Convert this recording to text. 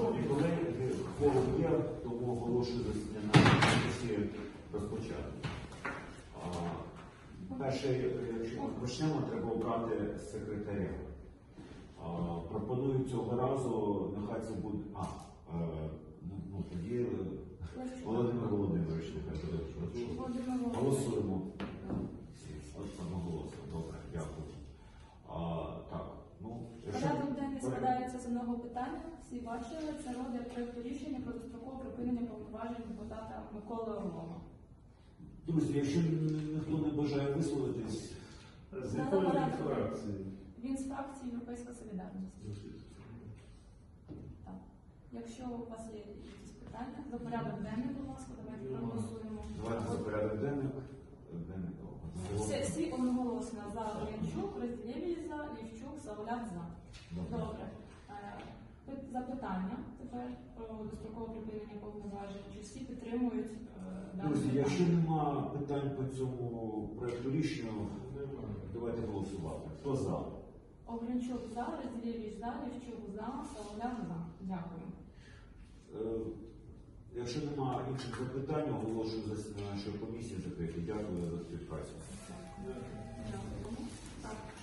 Шановні колеги, форум є, тому оголошую засідання комісії розпочати. Перше, якщо ми почнемо, треба обрати секретаря. Пропоную цього разу, нехай це буде. А, е, ну, ну тоді е, Володимир Володимирович, нехай буде. Голосуємо. Всі одноголосно. Добре, дякую. А, так, ну, якщо- Порядок денний складається з одного питання. Всі бачили, це розгляд проекту рішення про дострокове припинення повноважень депутата Миколи Орлова. Друзі, якщо ніхто не бажає висловитись, З якої фракції? Він з фракції Європейська Солідарність. Так. Якщо у вас є якісь питання, за порядок денний, будь ласка, давайте проголосуємо. давайте за порядок денний. Денний, добре. Всі, одноголосно за Янчук, Розділєвій за, Лівчук, Саволяк за. Добре. Запитання тепер про дострокове припинення повноважень. Чи всі підтримують е, Друзі, якщо нема питань по цьому проекту рішення, давайте голосувати. Хто за? Огринчук за, Розділєвій за, Лівчук за, Саволяк за. Дякую. Е, Якщо нема інших запитань, оголошую засідання нашої комісії закрити. Дякую за співпрацю.